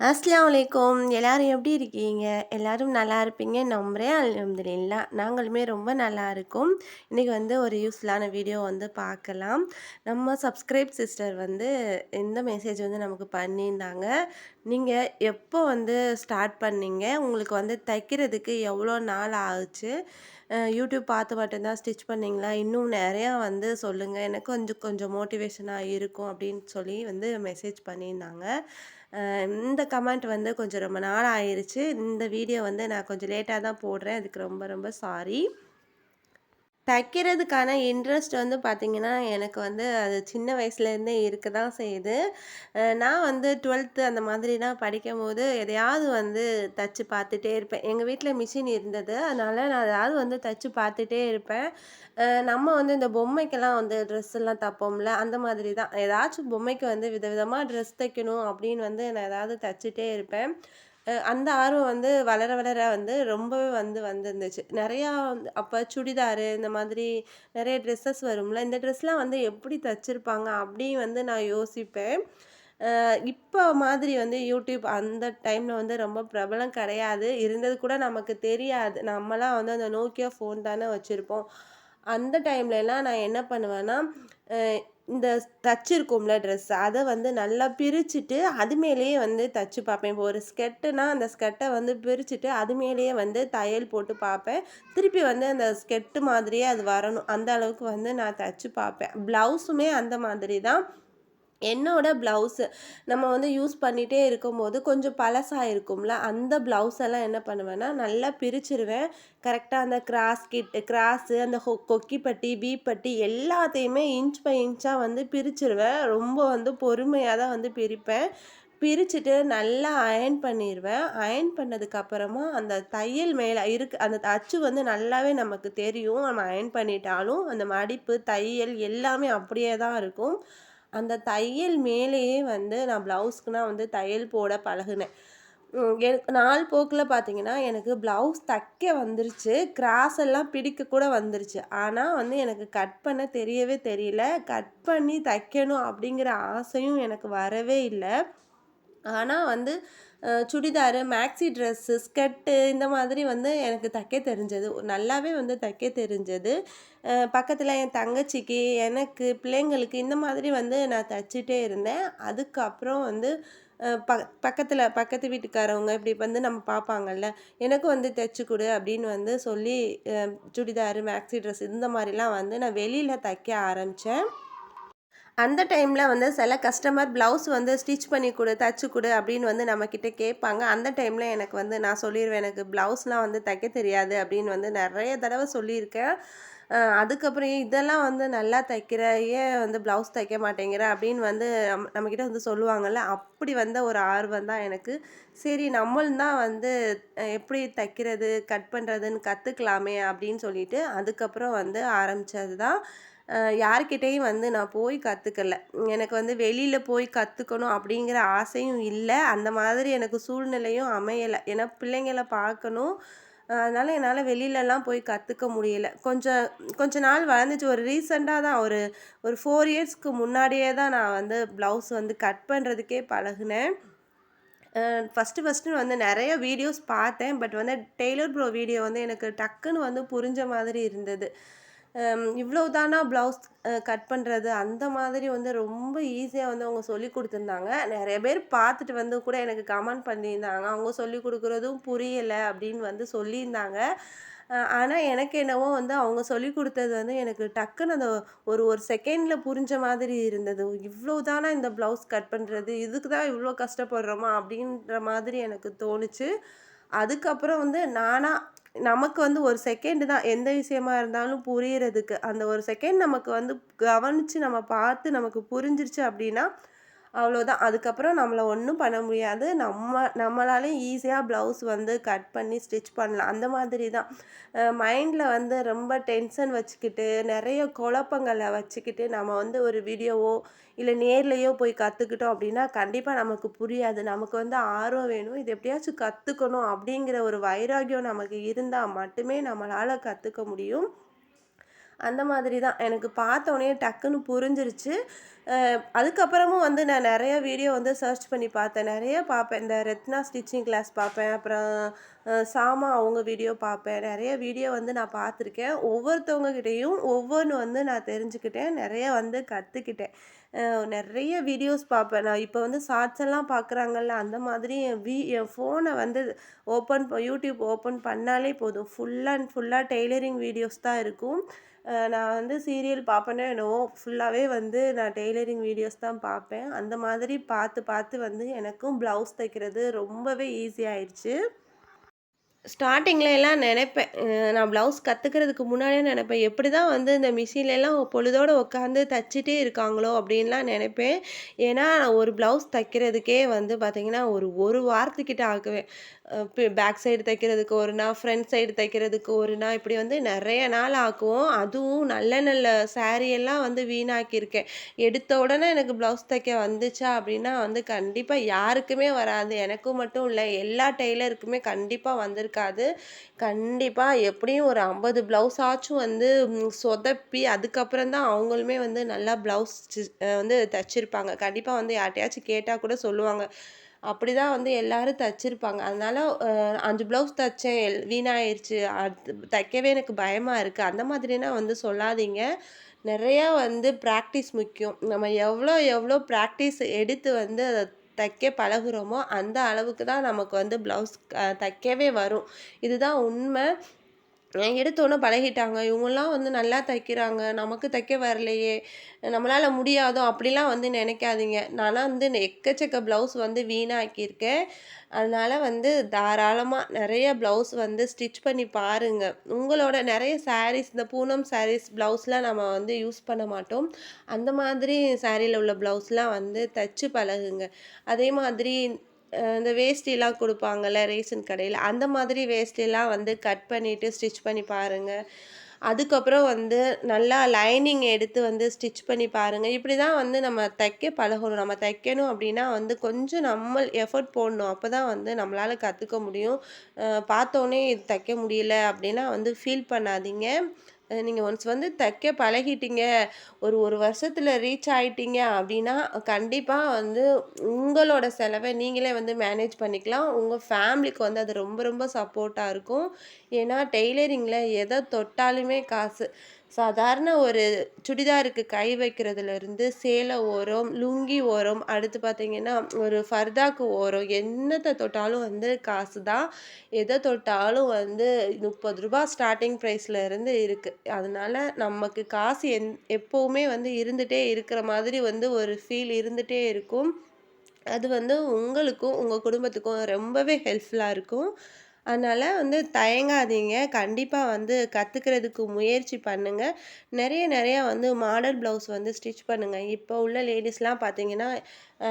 அஸ்லாம் அலைக்கும். எல்லாரும் எப்படி இருக்கீங்க? எல்லாரும் நல்லா இருப்பீங்க. நம்புகிறேன் இல்லை நாங்களுமே ரொம்ப நல்லா இருக்கோம். இன்றைக்கி வந்து ஒரு யூஸ்ஃபுல்லான வீடியோ வந்து பார்க்கலாம். நம்ம சப்ஸ்கிரைப் சிஸ்டர் வந்து இந்த மெசேஜ் வந்து நமக்கு பண்ணியிருந்தாங்க. நீங்கள் எப்போ வந்து ஸ்டார்ட் பண்ணீங்க? உங்களுக்கு வந்து தைக்கிறதுக்கு எவ்வளோ நாள் ஆகுச்சு யூடியூப் பார்த்து மட்டும்தான் ஸ்டிச் பண்ணீங்களா? இன்னும் நிறையா வந்து சொல்லுங்கள் எனக்கு கொஞ்சம் கொஞ்சம் மோட்டிவேஷனாக இருக்கும் அப்படின்னு சொல்லி வந்து மெசேஜ் பண்ணியிருந்தாங்க. இந்த கமெண்ட் வந்து கொஞ்சம் ரொம்ப நாள் ஆயிடுச்சு இந்த வீடியோ வந்து நான் கொஞ்சம் லேட்டாக தான் போடுறேன். அதுக்கு ரொம்ப ரொம்ப சாரி தைக்கிறதுக்கான இன்ட்ரெஸ்ட் வந்து பார்த்திங்கன்னா எனக்கு வந்து அது சின்ன வயசுலேருந்தே இருக்க தான் செய்யுது. நான் வந்து டுவெல்த்து அந்த மாதிரிலாம் படிக்கும்போது எதையாவது வந்து தைச்சி பார்த்துட்டே இருப்பேன். எங்கள் வீட்டில் மிஷின் இருந்தது. அதனால் நான் எதாவது வந்து தைச்சி பார்த்துட்டே இருப்பேன். நம்ம வந்து இந்த பொம்மைக்கெல்லாம் வந்து ட்ரெஸ்ஸெல்லாம் தைப்போம்ல அந்த மாதிரி தான். ஏதாச்சும் பொம்மைக்கு வந்து விதவிதமாக ட்ரெஸ் தைக்கணும் அப்படின்னு வந்து நான் ஏதாவது தைச்சிட்டே இருப்பேன். அந்த ஆர்வம் வந்து வளர வளர வந்து ரொம்பவே வந்து வந்துருந்துச்சு. நிறையா வந்து அப்போ சுடிதாரு இந்த மாதிரி நிறைய ட்ரெஸ்ஸஸ் வரும்ல இந்த ட்ரெஸ்லாம் வந்து எப்படி தச்சிருப்பாங்க அப்படின்னு வந்து நான் யோசிப்பேன். இப்போ மாதிரி வந்து யூடியூப் அந்த டைமில் வந்து ரொம்ப பிரபலம் கிடையாது. இருந்தது கூட நமக்கு தெரியாது. நம்மலாம் வந்து அந்த நோக்கியா ஃபோன் தானே வச்சுருப்போம். அந்த டைம்லலாம் நான் என்ன பண்ணுவேன்னா இந்த இந்த தச்சிருக்கோம்ல ட்ரெஸ் அதை வந்து நல்லா பிரிச்சுட்டு அது மேலேயே வந்து தச்சு பார்ப்பேன். இப்போ ஒரு ஸ்கெட்டுனா அந்த ஸ்கெட்டை வந்து பிரிச்சுட்டு அது மேலேயே வந்து தையல் போட்டு பார்ப்பேன். திருப்பி வந்து அந்த ஸ்கெட்டு மாதிரியே அது வரணும். அந்த அளவுக்கு வந்து நான் தச்சு பார்ப்பேன். ப்ளவுஸுமே அந்த மாதிரி தான். என்னோட ப்ளவுஸு நம்ம வந்து யூஸ் பண்ணிகிட்டே இருக்கும்போது கொஞ்சம் பழசாக இருக்கும்ல அந்த ப்ளவுஸ் எல்லாம் என்ன பண்ணுவேன்னா நல்லா பிரிச்சிருவேன். கரெக்டாக அந்த கிராஸ் கிட் கிராஸு அந்த ஹொ கொக்கிப்பட்டி பீப்பட்டி எல்லாத்தையுமே இன்ச் பை இன்ச்சாக வந்து பிரிச்சிருவேன். ரொம்ப வந்து பொறுமையாக தான் வந்து பிரிப்பேன். பிரிச்சுட்டு நல்லா அயர்ன் பண்ணிடுவேன் அயர்ன் பண்ணதுக்கப்புறமா அந்த தையல் மேலே இருக்கு அந்த அச்சு வந்து நல்லாவே நமக்கு தெரியும். நம்ம அயர்ன் பண்ணிட்டாலும் அந்த மடிப்பு தையல் எல்லாமே அப்படியே தான் இருக்கும். அந்த தையல் மேலேயே வந்து நான் ப்ளவுஸ்க்குனா வந்து தையல் போட பழகுனேன். எனக்கு நாள் போக்கில் பார்த்தீங்கன்னா எனக்கு ப்ளவுஸ் தைக்க வந்துருச்சு. கிராஸ் எல்லாம் பிடிக்க கூட வந்துருச்சு. ஆனால் வந்து எனக்கு கட் பண்ண தெரியவே தெரியல. கட் பண்ணி தைக்கணும் அப்படிங்கிற ஆசையும் எனக்கு வரவே இல்லை. ஆனால் வந்து சுடிதாரு மேக்ஸி ட்ரெஸ்ஸு ஸ்கர்ட்டு இந்த மாதிரி வந்து எனக்கு தைக்க தெரிஞ்சது. நல்லாவே வந்து தைக்க தெரிஞ்சது. பக்கத்தில் என் தங்கச்சிக்கு எனக்கு பிள்ளைங்களுக்கு இந்த மாதிரி வந்து நான் தைச்சிட்டே இருந்தேன். அதுக்கப்புறம் வந்து ப பக்கத்தில் பக்கத்து வீட்டுக்காரவங்க இப்படி வந்து நம்ம பார்ப்பாங்கல்ல எனக்கும் வந்து தைச்சி கொடு அப்படின்னு வந்து சொல்லி சுடிதாரு மேக்ஸி ட்ரெஸ் இந்த மாதிரிலாம் வந்து நான் வெளியில் தைக்க ஆரம்பித்தேன் அந்த டைமில் வந்து சில கஸ்டமர் ப்ளவுஸ் வந்து ஸ்டிச் பண்ணி கொடு தச்சு கொடு அப்படின்னு வந்து நம்மக்கிட்ட கேட்பாங்க. அந்த டைமில் எனக்கு வந்து நான் சொல்லிடுவேன் எனக்கு ப்ளவுஸ்லாம் வந்து தைக்க தெரியாது அப்படின்னு வந்து நிறைய தடவை சொல்லியிருக்கேன். அதுக்கப்புறம் இதெல்லாம் வந்து நல்லா தைக்கிற ஏன் வந்து ப்ளவுஸ் தைக்க மாட்டேங்கிற அப்படின்னு வந்து நம்ம நம்மக்கிட்ட வந்து சொல்லுவாங்கள்ல அப்படி வந்த ஒரு ஆர்வம் தான் எனக்கு. சரி நம்மளும் தான் வந்து எப்படி தைக்கிறது கட் பண்ணுறதுன்னு கற்றுக்கலாமே அப்படின்னு சொல்லிட்டு அதுக்கப்புறம் வந்து ஆரம்பித்தது தான் யார்கிட்டயும் வந்து நான் போய் கற்றுக்கல எனக்கு வந்து வெளியில் போய் கற்றுக்கணும் அப்படிங்கிற ஆசையும் இல்லை. அந்த மாதிரி எனக்கு சூழ்நிலையும் அமையலை. ஏன்னா பிள்ளைங்கள பார்க்கணும். அதனால் என்னால் வெளியிலலாம் போய் கற்றுக்க முடியல. கொஞ்சம் கொஞ்ச நாள் வளர்ந்துச்சு. ஒரு ரீசெண்டாக தான் ஒரு ஒரு ஃபோர் இயர்ஸ்க்கு முன்னாடியே தான் நான் வந்து ப்ளவுஸ் வந்து கட் பண்ணுறதுக்கே பழகுனேன். ஃபஸ்ட்டு ஃபஸ்ட்டு வந்து நிறைய வீடியோஸ் பார்த்தேன். பட் வந்து டெய்லர் ப்ரோ வீடியோ வந்து எனக்கு டக்குன்னு வந்து புரிஞ்ச மாதிரி இருந்தது. இவ்வளோ தானா ப்ளவுஸ் கட் பண்ணுறது அந்த மாதிரி வந்து ரொம்ப ஈஸியாக வந்து அவங்க சொல்லி கொடுத்துருந்தாங்க. நிறைய பேர் பார்த்துட்டு வந்து கூட எனக்கு கமெண்ட் பண்ணியிருந்தாங்க. அவங்க சொல்லி கொடுக்குறதும் புரியலை அப்படின்னு வந்து சொல்லியிருந்தாங்க. ஆனால் எனக்கு என்னவோ வந்து அவங்க சொல்லி கொடுத்தது வந்து எனக்கு டக்குன்னு அந்த ஒரு ஒரு செகண்டில் புரிஞ்ச மாதிரி இருந்தது. இவ்வளோ தானா இந்த ப்ளவுஸ் கட் பண்ணுறது இதுக்கு தான் இவ்வளோ கஷ்டப்படுறோமா? அப்படின்ற மாதிரி எனக்கு தோணுச்சு. அதுக்கப்புறம் வந்து நானாக நமக்கு வந்து ஒரு செகண்ட் தான் எந்த விஷயமா இருந்தாலும் புரியறதுக்கு. அந்த ஒரு செகண்ட் நமக்கு வந்து கவனித்து நம்ம பார்த்து நமக்கு புரிஞ்சிருச்சு அப்படின்னா அவ்வளோதான். அதுக்கப்புறம் நம்மளை ஒன்றும் பண்ண முடியாது. நம்ம நம்மளாலே ஈஸியாக ப்ளவுஸ் வந்து கட் பண்ணி ஸ்டிச் பண்ணலாம். அந்த மாதிரி தான் மைண்டில் வந்து ரொம்ப டென்ஷன் வச்சுக்கிட்டு நிறைய குழப்பங்களை வச்சுக்கிட்டு நம்ம வந்து ஒரு வீடியோவோ இல்லை நேர்லேயோ போய் கற்றுக்கிட்டோம் அப்படின்னா கண்டிப்பாக நமக்கு புரியாது. நமக்கு வந்து ஆர்வம் வேணும். இது எப்படியாச்சும் கற்றுக்கணும் அப்படிங்கிற ஒரு வைராகியம் நமக்கு இருந்தால் மட்டுமே நம்மளால் கற்றுக்க முடியும். அந்த மாதிரி தான். எனக்கு பார்த்தோன்னே டக்குன்னு புரிஞ்சிருச்சு. அதுக்கப்புறமும் வந்து நான் நிறைய வீடியோ வந்து சர்ச் பண்ணி பார்த்தேன். நிறைய பார்ப்பேன். இந்த ரத்னா ஸ்டிச்சிங் கிளாஸ் பார்ப்பேன். அப்புறம் சாமா அவங்க வீடியோ பார்ப்பேன். நிறைய வீடியோ வந்து நான் பார்த்துருக்கேன். ஒவ்வொருத்தவங்கக்கிட்டேயும் ஒவ்வொன்று வந்து நான் தெரிஞ்சுக்கிட்டேன். நிறைய வந்து கற்றுக்கிட்டேன் நிறைய வீடியோஸ் பார்ப்பேன். நான் இப்போ வந்து ஷார்ட்ஸ் எல்லாம் பார்க்குறாங்கல்ல அந்த மாதிரி என் வீ என் ஃபோனை வந்து ஓப்பன் யூடியூப் ஓப்பன் பண்ணாலே போதும். ஃபுல் அண்ட் ஃபுல்லாக டெய்லரிங் வீடியோஸ் தான் இருக்கும். நான் வந்து சீரியல் பார்ப்பேனோ என்னவோ ஃபுல்லாகவே வந்து நான் டெய்லரிங் வீடியோஸ் தான் பார்ப்பேன் அந்த மாதிரி பார்த்து பார்த்து வந்து எனக்கும் ப்ளவுஸ் தைக்கிறது ரொம்பவே ஈஸியாகிடுச்சு ஆயிடுச்சு ஸ்டார்டிங்கில் எல்லாம் நினைப்பேன். நான் ப்ளவுஸ் கற்றுக்கிறதுக்கு முன்னாடியே நினைப்பேன். எப்படி தான் வந்து இந்த மிஷின்லலாம் பொழுதோடு உட்காந்து தச்சிட்டே இருக்காங்களோ அப்படின்லாம் நினைப்பேன். ஏன்னா நான் ஒரு ப்ளவுஸ் தைக்கிறதுக்கே வந்து பார்த்திங்கன்னா ஒரு ஒரு வாரத்துக்கிட்ட ஆக்குவேன். பேக் சைடு தைக்கிறதுக்கு ஒரு நாள் ஃப்ரண்ட் சைடு தைக்கிறதுக்கு ஒரு நாள் இப்படி வந்து நிறைய நாள் ஆக்குவோம். அதுவும் நல்ல நல்ல சாரியெல்லாம் வந்து வீணாக்கியிருக்கேன். எடுத்த உடனே எனக்கு ப்ளவுஸ் தைக்க வந்துச்சா அப்படின்னா வந்து கண்டிப்பாக யாருக்குமே வராது. எனக்கும் மட்டும் இல்லை எல்லா டெய்லருக்குமே கண்டிப்பாக வந்திருக்காது. கண்டிப்பாக எப்படியும் ஒரு ஐம்பது ப்ளவுஸ் ஆச்சும் வந்து சொதப்பி அதுக்கப்புறம் தான் அவங்களுமே வந்து நல்லா ப்ளவுஸ் வந்து தைச்சிருப்பாங்க. கண்டிப்பாக வந்து யார்ட்டையாச்சும் கேட்டால் கூட சொல்லுவாங்க. அப்படி தான் வந்து எல்லோரும் தைச்சிருப்பாங்க. அதனால் அஞ்சு ப்ளவுஸ் தைச்சேன். எல் வீணாயிருச்சு. அது தைக்கவே எனக்கு பயமாக இருக்குது அந்த மாதிரினா வந்து சொல்லாதீங்க. நிறையா வந்து ப்ராக்டிஸ் முக்கியம். நம்ம எவ்வளோ எவ்வளோ ப்ராக்டிஸ் எடுத்து வந்து அதை தைக்க பழகுறோமோ அந்த அளவுக்கு தான் நமக்கு வந்து ப்ளவுஸ் தைக்கவே வரும். இதுதான் உண்மை. எடுத்தோன்னே பழகிட்டாங்க. இவங்கெல்லாம் வந்து நல்லா தைக்கிறாங்க. நமக்கு தைக்க வரலையே. நம்மளால் முடியாதோ அப்படிலாம் வந்து நினைக்காதீங்க. நான்லாம் வந்து எக்கச்சக்க ப்ளவுஸ் வந்து வீணாக்கியிருக்கேன். அதனால் வந்து தாராளமாக நிறைய ப்ளவுஸ் வந்து ஸ்டிச் பண்ணி பாருங்கள் உங்களோட நிறைய சாரீஸ் இந்த பூனம் சாரீஸ் ப்ளவுஸ்லாம் நம்ம வந்து யூஸ் பண்ண மாட்டோம். அந்த மாதிரி சாரியில் உள்ள ப்ளவுஸ்லாம் வந்து தைச்சு பழகுங்க. அதே மாதிரி இந்த வேஷ்டிலாம் கொடுப்பாங்கல்ல ரேஷன் கடையில். அந்த மாதிரி வேஷ்டிலாம் வந்து கட் பண்ணிவிட்டு ஸ்டிச் பண்ணி பாருங்கள் அதுக்கப்புறம் வந்து நல்லா லைனிங் எடுத்து வந்து ஸ்டிச் பண்ணி பாருங்கள் இப்படி தான் வந்து நம்ம தைக்க பழகணும். நம்ம தைக்கணும் அப்படின்னா வந்து கொஞ்சம் நம்ம எஃபர்ட் போடணும். அப்போ தான் வந்து நம்மளால் கற்றுக்க முடியும். பார்த்தோன்னே இது தைக்க முடியல அப்படின்னா வந்து ஃபீல் பண்ணாதீங்க. நீங்கள் ஒன்ஸ் வந்து தைக்க பழகிட்டீங்க ஒரு ஒரு வருஷத்தில் ரீச் ஆகிட்டீங்க அப்படின்னா கண்டிப்பாக வந்து உங்களோட செலவை நீங்களே வந்து மேனேஜ் பண்ணிக்கலாம். உங்கள் ஃபேமிலிக்கு வந்து அது ரொம்ப ரொம்ப சப்போர்ட்டாக இருக்கும். ஏன்னா டெய்லரிங்கில் எதை தொட்டாலுமே காசு. சாதாரண ஒரு சுடிதாருக்கு கை வைக்கிறதுலேருந்து சேலை ஓரம் லுங்கி ஓரம் அடுத்து பார்த்திங்கன்னா ஒரு ஃபர்தாக்கு ஓரம் என்னத்தை தொட்டாலும் வந்து காசு தான். எதை தொட்டாலும் வந்து முப்பது ரூபா ஸ்டார்டிங் ப்ரைஸில் இருந்து இருக்குது அதனால் நமக்கு காசு எந் எப்போவுமே வந்து இருந்துகிட்டே இருக்கிற மாதிரி வந்து ஒரு ஃபீல் இருந்துகிட்டே இருக்கும். அது வந்து உங்களுக்கும் உங்கள் குடும்பத்துக்கும் ரொம்பவே ஹெல்ப்ஃபுல்லாக இருக்கும். அதனால் வந்து தயங்காதீங்க. கண்டிப்பாக வந்து கற்றுக்கிறதுக்கு முயற்சி பண்ணுங்கள் நிறைய நிறையா வந்து மாடல் ப்ளவுஸ் வந்து ஸ்டிச் பண்ணுங்கள் இப்போ உள்ள லேடிஸ்லாம் பார்த்தீங்கன்னா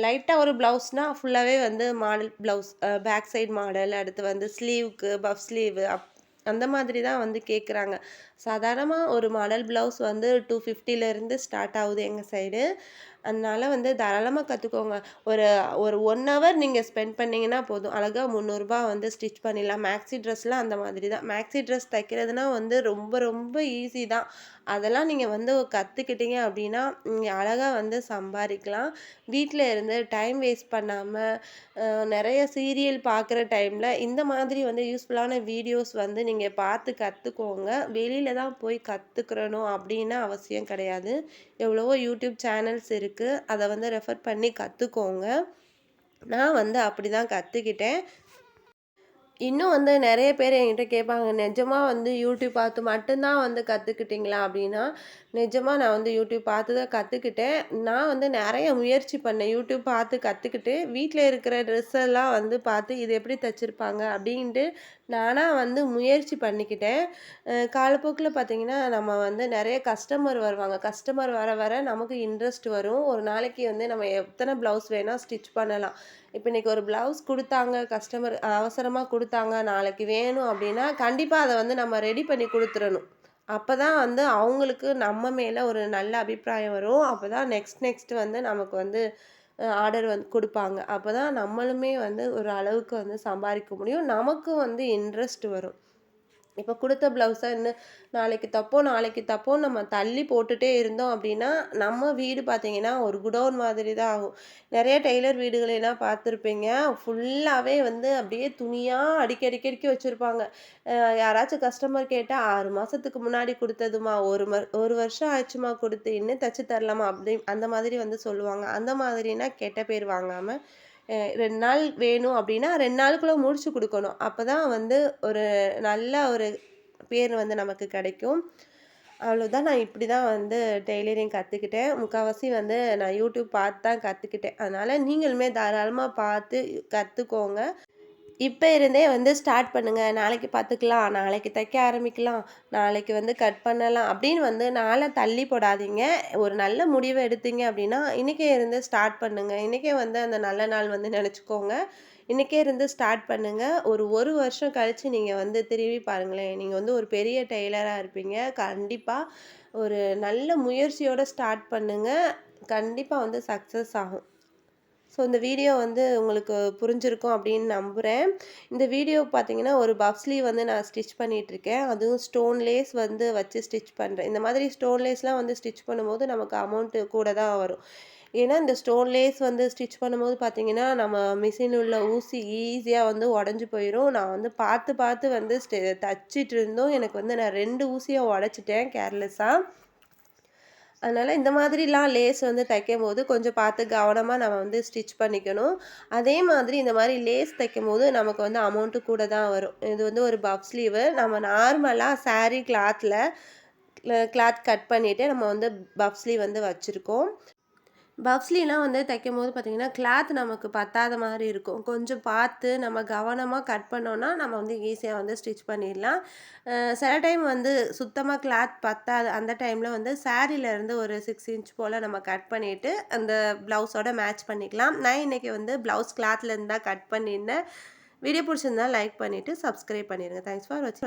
லைட்டாக ஒரு ப்ளவுஸ்னால் ஃபுல்லாகவே வந்து model blouse back side model அடுத்து வந்து ஸ்லீவுக்கு பஃப் ஸ்லீவு அப் அந்த மாதிரி தான் வந்து கேட்குறாங்க சாதாரணமாக ஒரு மாடல் ப்ளவுஸ் வந்து டூ ஃபிஃப்டிலேருந்து ஸ்டார்ட் ஆகுது எங்கள் சைடு அதனால் வந்து தாராளமாக கற்றுக்கோங்க ஒரு ஒரு ஒன் ஹவர் நீங்கள் ஸ்பெண்ட் பண்ணிங்கன்னா போதும். அழகாக முந்நூறுரூபா வந்து ஸ்டிச் பண்ணிடலாம். மேக்ஸி ட்ரெஸ்லாம் அந்த மாதிரி தான். மேக்ஸி ட்ரெஸ் தைக்கிறதுனா வந்து ரொம்ப ரொம்ப ஈஸி தான். அதெல்லாம் நீங்கள் வந்து கற்றுக்கிட்டீங்க அப்படின்னா நீங்கள் அழகாக வந்து சம்பாதிக்கலாம். வீட்டில் இருந்து டைம் வேஸ்ட் பண்ணாமல் நிறைய சீரியல் பார்க்குற டைமில் இந்த மாதிரி வந்து யூஸ்ஃபுல்லான வீடியோஸ் வந்து நீங்கள் பார்த்து கற்றுக்கோங்க வெளியில் தான் போய் கற்றுக்கிறணும் அப்படின்னு அவசியம் கிடையாது. எவ்வளவோ யூடியூப் சேனல்ஸ் இருக்குது அதை வந்து ரெஃபர் பண்ணி கற்றுக்கோங்க நான் வந்து அப்படி தான் கற்றுக்கிட்டேன் இன்னும் வந்து நிறைய பேர் என்கிட்ட கேட்பாங்க நிஜமாக வந்து யூடியூப் பார்த்து மட்டும்தான் வந்து கற்றுக்கிட்டிங்களா அப்படின்னா நிஜமாக நான் வந்து யூடியூப் பார்த்து தான் கற்றுக்கிட்டேன் நான் வந்து நிறைய முயற்சி பண்ணேன். யூடியூப் பார்த்து கற்றுக்கிட்டு வீட்டில் இருக்கிற ட்ரெஸ் எல்லாம் வந்து பார்த்து இது எப்படி தைச்சிருப்பாங்க? அப்படின்ட்டு நானாக வந்து முயற்சி பண்ணிக்கிட்டேன். காலப்போக்கில் பார்த்திங்கன்னா நம்ம வந்து நிறைய கஸ்டமர் வருவாங்க. கஸ்டமர் வர வர நமக்கு இன்ட்ரெஸ்ட் வரும். ஒரு நாளைக்கு வந்து நம்ம எத்தனை ப்ளவுஸ் வேணால் ஸ்டிச் பண்ணலாம். இப்போ இன்றைக்கி ஒரு ப்ளவுஸ் கொடுத்தாங்க கஸ்டமர் அவசரமாக கொடுத்தாங்க நாளைக்கு வேணும் அப்படின்னா கண்டிப்பாக அதை வந்து நம்ம ரெடி பண்ணி கொடுத்துடணும். அப்போ தான் வந்து அவங்களுக்கு நம்ம மேலே ஒரு நல்ல அபிப்பிராயம் வரும். அப்போ தான் நெக்ஸ்ட் நெக்ஸ்ட் வந்து நமக்கு வந்து ஆர்டர் வந்து கொடுப்பாங்க. அப்போ தான் நம்மளுமே வந்து ஒரு அளவுக்கு வந்து சம்பாதிக்க முடியும். நமக்கும் வந்து இன்ட்ரெஸ்ட் வரும். இப்போ கொடுத்த ப்ளவுஸை இன்னும் நாளைக்கு தப்போ நாளைக்கு தப்போ நம்ம தள்ளி போட்டுட்டே இருந்தோம் அப்படின்னா நம்ம வீடு பார்த்தீங்கன்னா ஒரு குடோன் மாதிரி தான் ஆகும். நிறைய டெய்லர் வீடுகளெல்லாம் பார்த்துருப்பீங்க. ஃபுல்லாகவே வந்து அப்படியே துணியாக அடிக்க அடிக்க அடிக்க வச்சுருப்பாங்க. யாராச்சும் கஸ்டமர் கேட்டால் ஆறு மாதத்துக்கு முன்னாடி கொடுத்ததுமா ஒரு ம ஒரு வருஷம் ஆச்சுமா கொடுத்து இன்னும் தைச்சி தரலாமா அப்படி அந்த மாதிரி வந்து சொல்லுவாங்க. அந்த மாதிரினா கெட்ட பேர் வாங்காமல் ரெண்டு நாள் வேணும் அப்படின்னா ரெண்டு நாளுக்குள்ளே முடிச்சு கொடுக்கணும். அப்போ தான் வந்து ஒரு நல்ல ஒரு பேர் வந்து நமக்கு கிடைக்கும். அவ்வளோதான் நான் இப்படி தான் வந்து டெய்லரிங் கற்றுக்கிட்டேன் முக்கால்வாசி வந்து நான் யூடியூப் பார்த்து தான் கற்றுக்கிட்டேன் அதனால் நீங்களுமே தாராளமாக பார்த்து கற்றுக்கோங்க இப்போ இருந்தே வந்து ஸ்டார்ட் பண்ணுங்கள் நாளைக்கு பார்த்துக்கலாம் நாளைக்கு தைக்க ஆரம்பிக்கலாம். நாளைக்கு வந்து கட் பண்ணலாம். அப்படின்னு வந்து நாளை தள்ளி போடாதீங்க. ஒரு நல்ல முடிவை எடுத்தீங்க அப்படின்னா இன்றைக்கே இருந்து ஸ்டார்ட் பண்ணுங்கள் இன்றைக்கே வந்து அந்த நல்ல நாள் வந்து நினச்சிக்கோங்க. இன்றைக்கே இருந்து ஸ்டார்ட் பண்ணுங்கள் ஒரு ஒரு வருஷம் கழித்து நீங்கள் வந்து திரும்பி பாருங்களேன். நீங்கள் வந்து ஒரு பெரிய டெய்லராக இருப்பீங்க. கண்டிப்பாக ஒரு நல்ல முயற்சியோடு ஸ்டார்ட் பண்ணுங்கள் கண்டிப்பாக வந்து சக்ஸஸ் ஆகும். ஸோ இந்த வீடியோ வந்து உங்களுக்கு புரிஞ்சிருக்கும் அப்படின்னு நம்புகிறேன் இந்த வீடியோ பார்த்தீங்கன்னா ஒரு பஃப் வந்து நான் ஸ்டிச் பண்ணிகிட்ருக்கேன் அதுவும் ஸ்டோன் லேஸ் வந்து வச்சு ஸ்டிச் பண்ணுறேன் இந்த மாதிரி ஸ்டோன் லேஸ்லாம் வந்து ஸ்டிச் பண்ணும்போது நமக்கு அமௌண்ட்டு கூட தான் வரும். ஏன்னா இந்த ஸ்டோன் லேஸ் வந்து ஸ்டிச் பண்ணும்போது பார்த்தீங்கன்னா நம்ம மிஷினில் உள்ள ஊசி ஈஸியாக வந்து உடஞ்சி போயிடும் நான் வந்து பார்த்து பார்த்து வந்து ஸ்டெ தச்சிட்டு இருந்தோம் எனக்கு வந்து நான் ரெண்டு ஊசியாக உடச்சிட்டேன் கேர்லெஸ்ஸாக அதனால் இந்த மாதிரிலாம் லேஸ் வந்து தைக்கும் போது கொஞ்சம் பார்த்து கவனமாக நம்ம வந்து ஸ்டிச் பண்ணிக்கணும். அதே மாதிரி இந்த மாதிரி லேஸ் தைக்கும் போது நமக்கு வந்து அமௌண்ட்டு கூட தான் வரும். இது வந்து ஒரு பஃப் ஸ்லீவு நம்ம நார்மலாக சாரீ கிளாத்தில் கிளாத் கட் பண்ணிவிட்டு நம்ம வந்து பஃப் ஸ்லீவ் வந்து வச்சுருக்கோம். பப்ஸ்லாம் வந்து தைக்கும் போது பார்த்திங்கன்னா கிளாத் நமக்கு பத்தாத மாதிரி இருக்கும். கொஞ்சம் பார்த்து நம்ம கவனமாக கட் பண்ணோன்னா நம்ம வந்து ஈஸியாக வந்து ஸ்டிச் பண்ணிடலாம். சில டைம் வந்து சுத்தமாக கிளாத் பத்தாது. அந்த டைமில் வந்து சாரீலேருந்து ஒரு சிக்ஸ் இன்ச் போல் நம்ம கட் பண்ணிவிட்டு அந்த ப்ளவுஸோட மேட்ச் பண்ணிக்கலாம். நான் இன்றைக்கி வந்து ப்ளவுஸ் கிளாத்லேருந்து தான் கட் பண்ணியிருந்தேன். வீடியோ பிடிச்சிருந்தா லைக் பண்ணிவிட்டு சப்ஸ்கிரைப் பண்ணிடுங்க தேங்க்ஸ் ஃபார் வச்சு